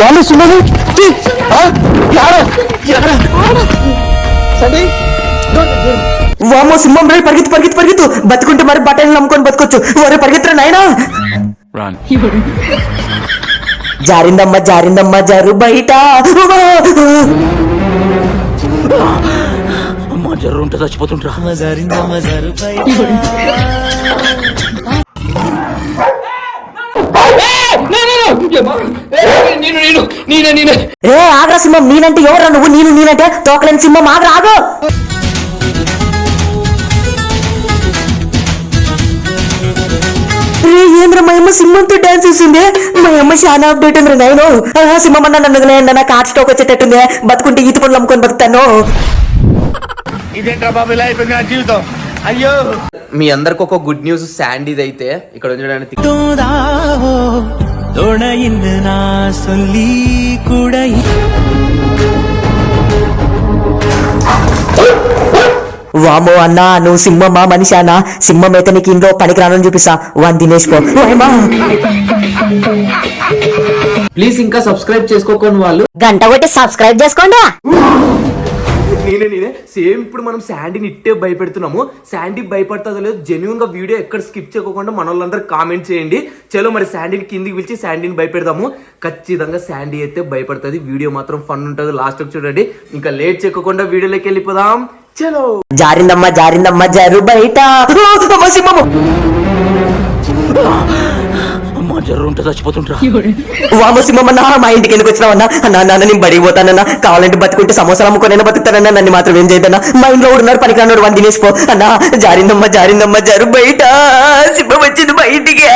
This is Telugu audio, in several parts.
వాళ్ళు సుమని వామో సింహం రే పరిగెత్తు పరిగెత్తు పరిగెత్తు. బతుకుంటే మరి బట్టలు నమ్ముకొని బతకొచ్చు. ఒరే పరిగెత్తరా నాయనా. Run. జారిందమ్మ జారిందమ్మ జారు బయట. అమ్మ జర్రు ఉంటే చచ్చిపోతుంటరా నేను నేను నేనే నేనే ఏ ఆగ్రా సింహం నేనంటే ఎవరా నువ్వు? నేను నేనంటే తోకలేని సింహం ఆగ్రా ఆగు! రే, ఏంద్రా మా అమ్మ సింహంతో డాన్స్ చేసింది? మా అమ్మ చాలా అప్డేట్ ఉంది నేను సింహం అన్న నన్ను వదిలేయండి నాకు హార్ట్ స్ట్రోక్ వచ్చేటట్టుంది. బతుకుంటే ఈత పండ్లు అమ్ముకొని బతుకుతాను. ఇదేంట్రా బాబు ఇలా అయిపోయింది నా జీవితం? అయ్యో! మీ అందరికి ఒక గుడ్ న్యూస్ శాండీది అయితే ఇక్కడ ఉండడానికి துணையின்னு நான் சொல்லி கூட వామో అన్నా నువ్వు సింహమా మనిషి అన్నా సింహం అయితే నీకు ఇంట్లో పనికి రానని చూపిస్తా వాన్ తినేసిపో ఓయమ్మా. ప్లీజ్ ఇంకా సబ్స్క్రైబ్ చేసుకోకుండా వాళ్ళు గంట కొట్టి సబ్స్క్రైబ్ చేసుకోండి నేనే నేనే సేమ్ ఇప్పుడు మనం శాండీని ఇట్టే భయపెడుతున్నాము శాండీ భయపడుతుందో లేదు జెన్యున్గా వీడియో ఎక్కడ స్కిప్ చేయకుండా మన వాళ్ళందరూ కామెంట్ చేయండి చలో మరి శాండీని కిందికి పిలిచి శాండీని భయపెడదాము ఖచ్చితంగా శాండీ అయితే భయపడుతుంది వీడియో మాత్రం ఫన్ ఉంటుంది లాస్ట్ చూడండి ఇంకా లేట్ చేయకుండా వీడియోలోకి వెళ్ళిపోదాం చలో జారిందమ్మా జారిందమ్మా జారు బయట అమ్మ జర్రు ఉంటే చచ్చిపోతుంటరా మా ఇంటికి ఎందుకు వచ్చినావన్నా అన్నా? నాన్న నేను బడికి పోతానన్నా. కావాలంటే బతుకుంటే సమోసాలు అమ్ముకొని బతుకుతానన్నా. నన్ను మాత్రం ఏం చేయదన్నా మా ఇంట్లో ఉన్నారు పనికి రానుడు వాడిని తినేసిపో. అన్నా జారిందమ్మా జారిందమ్మా జారు బయట. సింహం వచ్చింది బయటికి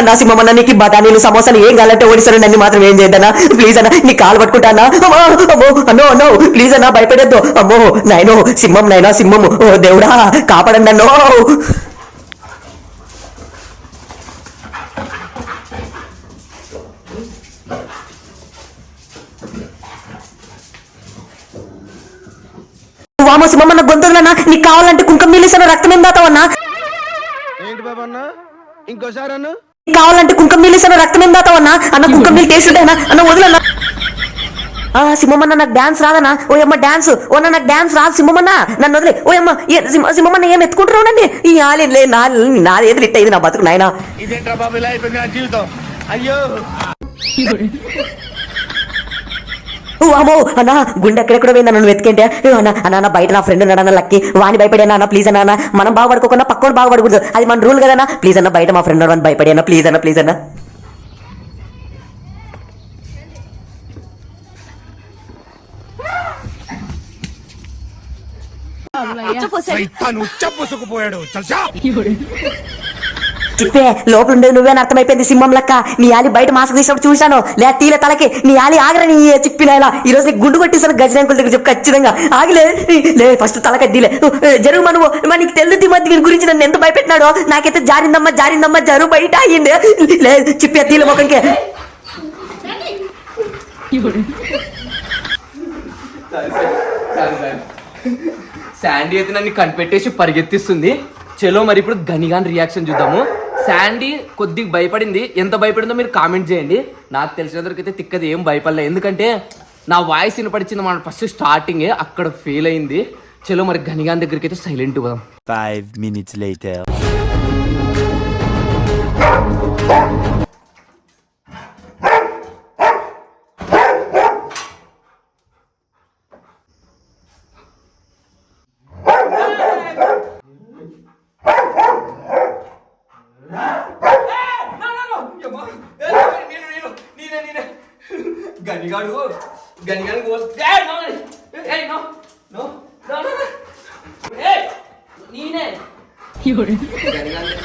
అన్నా సింహం అన్న నీకు ఈ బఠానీలు సమోసాలు ఏం కావాలంటే ఓడిస్తాను నన్ను మాత్రం ఏం చేయదన్నా ప్లీజ్ అన్న నీ కాలు పట్టుకుంటానా? అమ్మో అమ్మో అన్నో అన్నో ప్లీజ్ అన్నా భయపడద్దు అమ్మో నాయనో సింహం నాయనా సింహము. ఓ దేవుడా కాపాడండి అన్నో. వామ గొంతులన్నా నీకు కావాలంటే కుంకం నీళ్ళేసాను రక్తం ఏం దాతావన్నా ఏంటి బాబు అన్న? ఇంకోసారి అన్న? నీకు కావాలంటే కుంకం నీళ్ళేసాను రక్తం ఏం దాతావన్నా అన్న కుంకం నీళ్ళు టేస్ట్ ఉంటాయన్నా అన్న వదిలన్నా ఆ సింహమన్న నాకు డాన్స్ రాదన్నా ఓ అమ్మ డాన్స్ ఓ నాకు డాన్స్ రాదు సింహమన్న. నన్ను వదిలే. ఓ అమ్మ సింహమన్న ఏం ఎత్తుకుంటున్నావునండి ఈ ఆలి లే నా నా నా బతుకు నాయనా? ఇదేంట్రా బాబు ఇలా అయిపోయింది నా జీవితం. అయ్యో. అమ్మో అన్న గుండె ఎక్కడెక్కడ పోయింది నన్ను వెతికేంటే? అన్న అన్న అన్న బయట నా ఫ్రెండ్ ఉన్నాడు అన్న లక్కి. వాని భయపడే అన్న ప్లీజ్ అన్న అన్న. మనం బాగుపడుకోకుండా పక్కన బాగుపడకూడదు. అది మన రూల్ కదన్నా ప్లీజ్ అన్న బయట మా ఫ్రెండ్ ఉన్నాడు భయపడే అన్న ప్లీజ్ అన్న ప్లీజ్ అన్న. తను చెప్పసుకుపోయాడు లోపల ఉండేది నువ్వే అర్థమైపోయింది సింహం లెక్క. నీ ఆలి బయట మాస్క్ తీసినప్పుడు చూశాను. లే తీల తలకి. నీ ఆలి ఆగరని నీ ఇలా ఈ రోజు గుండు కొట్టేసాను గజనాంకుల దగ్గర చెప్పు ఖచ్చితంగా. ఆగిలే. లే ఫస్ట్ తలకడ్డీలే జరుగు మనము మనకి నీకు మధ్య దీని గురించి నన్ను ఎంత భయపెట్టినాడో. నాకైతే జారిందమ్మా జారిందమ్మా జరువు బయట అయ్యింది. లే చిప్పి తీల ముఖంకే. శాండీ అయితే నన్ను కనిపెట్టేసి పరిగెత్తిస్తుంది. చలో మరి ఇప్పుడు గనిగాన్ రియాక్షన్ చూద్దాము. శాండీ కొద్దిగా భయపడింది. ఎంత భయపడిందో మీరు కామెంట్ చేయండి. నాకు తెలిసినందుకైతే తిక్కది ఏం భయపడలే ఎందుకంటే నా వాయిస్ వినపడిచింది మన ఫస్ట్ స్టార్టింగే. అక్కడ ఫెయిల్ అయింది. చలో మరి గనిగాన్ దగ్గరికి అయితే సైలెంట్ పోదాం. ఫైవ్ మినిట్స్ లేటర్ గనిగాడు నేనే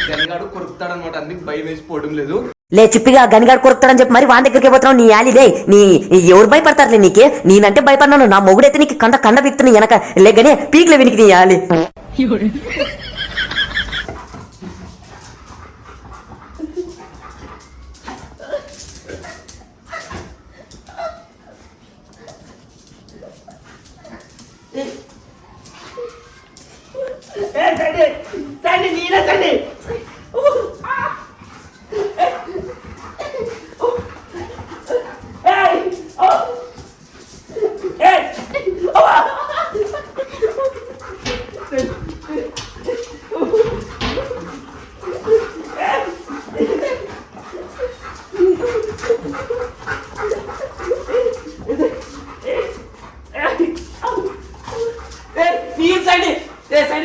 గనిగాడు కొరుకుతాడు అనమాట అందుకు భయం వేసి పోవడం లేదు లే చిప్పిగా గనిగాడు కొరుకుతాడని చెప్పి మరి వాని దగ్గరికి పోతున్నావు? నీ ఆలిదే నీ ఎవరు భయపడతారులే నీకే? నేనంటే భయపడినాను నా మొగుడైతే నీకు కండ కండ విత్తుని వెనక. లేకనే పీక్లే వినికి నీ ఆలి 끝.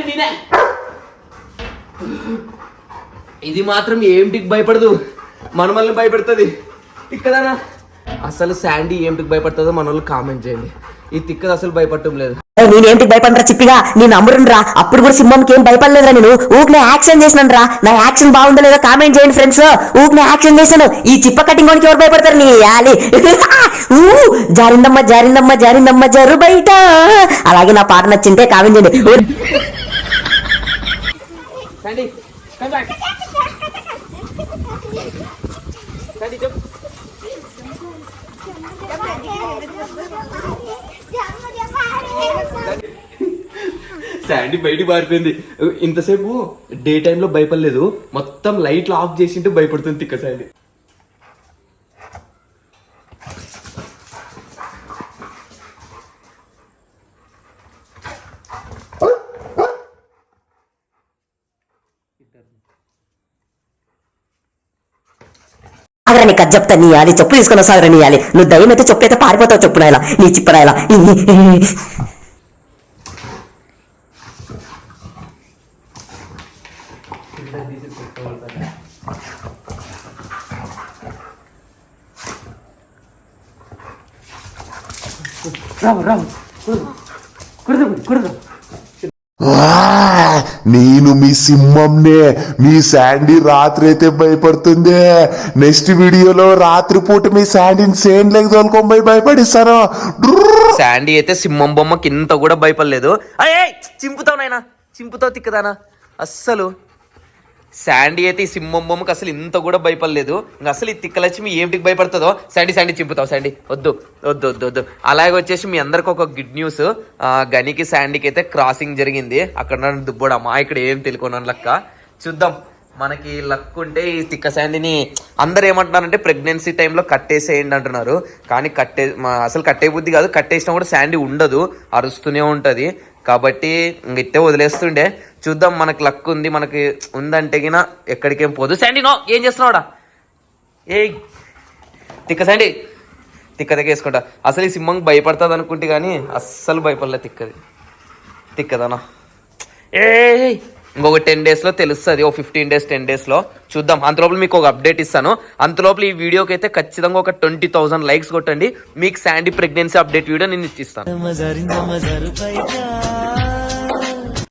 నేనే ఇది మాత్రం ఏంటికి భయపడదు. మనమల్ని భయపెడుతుంది. ఇక్కడనా అసలు శాండీ ఏంటికి భయపడుతుందో మన వాళ్ళు కామెంట్ చేయండి. ఈ తిక్కది అసలు భయపడటం లేదు. నేనేంటి భయపడరా చిప్పిగా? నేను అమ్మురును రా అప్పుడు కూడా సింహంకి ఏం భయపడలేదురా నేను. ఊకనే యాక్షన్ చేసినాను రా నా యాక్షన్ బాగుందో లేదో కామెంట్ చేయండి ఫ్రెండ్స్. ఊకనే యాక్షన్ చేశాను ఈ చిప్ప కటింగ్ వానికి ఎవరు భయపడతారు? నీ యాలి. జారిందమ్మ జారిందమ్మ జారిందమ్మ జారు బయట. అలాగే నా పాట నచ్చింటే కామెంట్ చేయండి. ఊ, శాండీ బయటికి పారిపోయింది. ఇంతసేపు డే టైంలో భయపడలేదు. మొత్తం లైట్లు ఆఫ్ చేసింటే భయపడుతుంది తిక్క శాండీ ఆగరా నీకు అది చెప్తా నీ యాలి చెప్పు తీసుకొని వస్తాగరా నీ యాలి నువ్వు దయ్యం అయితే చెప్పు అయితే పారిపోతావు చెప్పు నాయలా నీ చిప్పరాయలా ఆ, నేను మీ సింహంనే మీ శాండీ రాత్రి అయితే భయపడుతుంది. నెక్స్ట్ వీడియోలో రాత్రి పూట మీ శాండీని సేన్ లెగ్ తోలుకొని పోయి భయపడిస్తాను. శాండీ అయితే సింహం బొమ్మకి ఇంత కూడా భయపడలేదు. అయ్యే చింపుతావు నాయనా చింపుతావు తిక్కదానా అస్సలు. శాండీ అయితే ఈ సింహం బొమ్మకి అసలు ఇంత కూడా భయపడలేదు. ఇంకా అసలు ఈ తిక్కలక్ష్మి ఏంటికి భయపడుతుందో శాండీ శాండీ చింపుతావు శాండీ. వద్దు వద్దు వద్దు వద్దు. అలాగే వచ్చేసి మీ అందరికి ఒక గుడ్ న్యూస్ గనికి శాండీకి అయితే క్రాసింగ్ జరిగింది. అక్కడ దుబ్బోడు అమ్మా ఇక్కడ ఏం తెలుకున్నాను లక్క. చూద్దాం. మనకి లక్ ఉంటే ఈ తిక్క శాండీని అందరు ఏమంటున్నారంటే ప్రెగ్నెన్సీ టైంలో కట్టేసేయండి అంటున్నారు. కానీ కట్టే అసలు కట్టే బుద్ధి కాదు. కట్టేసినా కూడా శాండీ ఉండదు. అరుస్తూనే ఉంటుంది. కాబట్టి ఇంక ఇట్టే వదిలేస్తుండే. చూద్దాం మనకు లక్ ఉంది మనకి ఉందంటే గిన ఎక్కడికేం పోదు. శాండీ నో ఏం చేస్తున్నావుడా ఏ తిక్క శాండీ. తిక్క దగ్గర వేసుకుంటా అసలు ఈ సింహం భయపడుతుంది అనుకుంటే కానీ అస్సలు భయపడలే తిక్కది. తిక్కదనా? ఏ ఇంకొక టెన్ డేస్లో తెలుస్తుంది ఓ ఫిఫ్టీన్ డేస్ టెన్ డేస్లో. చూద్దాం అంతలోపల మీకు ఒక అప్డేట్ ఇస్తాను. అంతలోపల ఈ వీడియోకి అయితే ఖచ్చితంగా ఒక ట్వంటీ థౌసండ్ లైక్స్ కొట్టండి. మీకు శాండీ ప్రెగ్నెన్సీ అప్డేట్ వీడియో నేను ఇస్తాను.